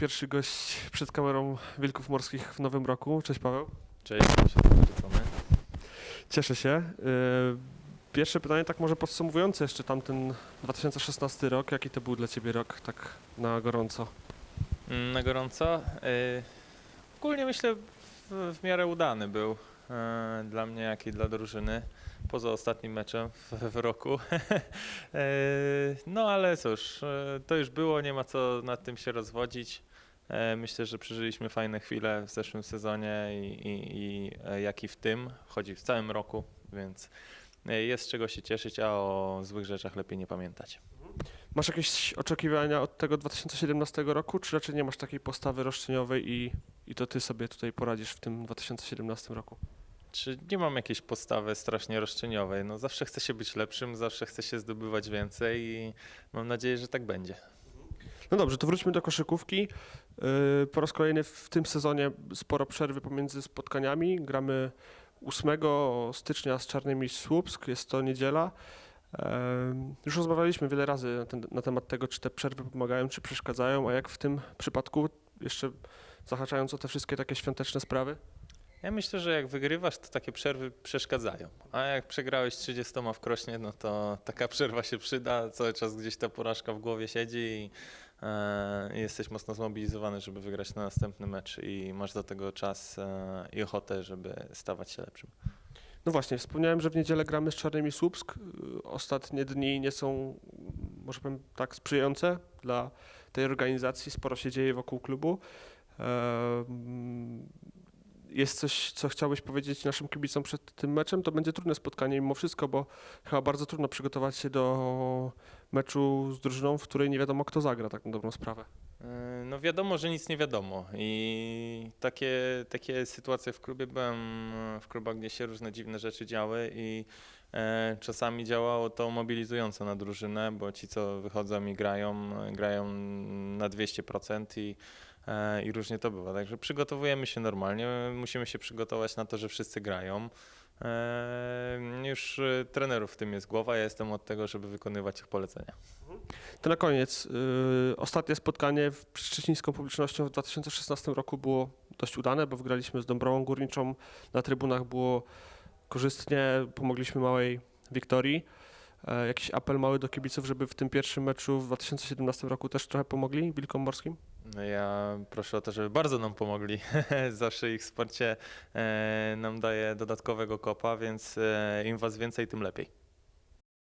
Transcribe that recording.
pierwszy gość przed kamerą Wilków Morskich w nowym roku. Cześć Paweł. Cześć, Cieszę się. Yy, Pierwsze pytanie, tak może podsumowujące jeszcze tamten 2016 rok. Jaki to był dla Ciebie rok tak na gorąco? Mm, Na gorąco. y, Ogólnie myślę w, w miarę udany był y, dla mnie, jak i dla drużyny. Poza ostatnim meczem w, w roku. Y, No ale cóż, y, to już było, nie ma co nad tym się rozwodzić. Y, Myślę, że przeżyliśmy fajne chwile w zeszłym sezonie i, i, i e, jak i w tym, chodzi w całym roku, więc y, jest z czego się cieszyć, a o złych rzeczach lepiej nie pamiętać. Masz jakieś oczekiwania od tego 2017 roku, czy raczej nie masz takiej postawy roszczeniowej i, i to Ty sobie tutaj poradzisz w tym 2017 roku? Czy nie mam jakiejś postawy strasznie roszczeniowej? No zawsze chcę się być lepszym, zawsze chcę się zdobywać więcej i mam nadzieję, że tak będzie. No dobrze, to wróćmy do koszykówki. Yy, Po raz kolejny w tym sezonie sporo przerwy pomiędzy spotkaniami. Gramy 8 stycznia z Czarnymi Słupsk, jest to niedziela. Em, Już rozmawialiśmy wiele razy na, ten, na temat tego, czy te przerwy pomagają, czy przeszkadzają, a jak w tym przypadku, jeszcze zahaczając o te wszystkie takie świąteczne sprawy? Ja myślę, że jak wygrywasz, to takie przerwy przeszkadzają. A jak przegrałeś 30 w krośnie, no to taka przerwa się przyda. Cały czas gdzieś ta porażka w głowie siedzi i jesteś mocno zmobilizowany, żeby wygrać na następny mecz i masz do tego czas e, i ochotę, żeby stawać się lepszym. No właśnie, wspomniałem, że w niedzielę gramy z Czarnymi Słupsk. Y, Ostatnie dni nie są, może powiem tak, sprzyjające dla tej organizacji. Sporo się dzieje wokół klubu. Em, Jest coś, co chciałbyś powiedzieć naszym kibicom przed tym meczem? To będzie trudne spotkanie mimo wszystko, bo chyba bardzo trudno przygotować się do meczu z drużyną, w której nie wiadomo kto zagra, tak na dobrą sprawę. Yy, No wiadomo, że nic nie wiadomo i takie, takie sytuacje w klubie byłem w klubach, gdzie się różne dziwne rzeczy działy i e, czasami działało to mobilizująco na drużynę, bo ci co wychodzą i grają, e, grają na 200% i, e, i różnie to bywa. Także przygotowujemy się normalnie, musimy się przygotować na to, że wszyscy grają. E, Już e, trenerów w tym jest głowa, ja jestem od tego, żeby wykonywać ich polecenia. To na koniec, y, ostatnie spotkanie w- szczecińską publicznością w 2016 roku było dość udane, bo wygraliśmy z Dąbrową Górniczą. Na trybunach było korzystnie, pomogliśmy małej Wiktorii. E, jakiś apel mały do kibiców, żeby w tym pierwszym meczu w 2017 roku też trochę pomogli Wilkom Morskim? No Ja proszę o to, żeby bardzo nam pomogli. Zawsze ich wsparcie e, nam daje dodatkowego kopa, więc e, im was więcej, tym lepiej.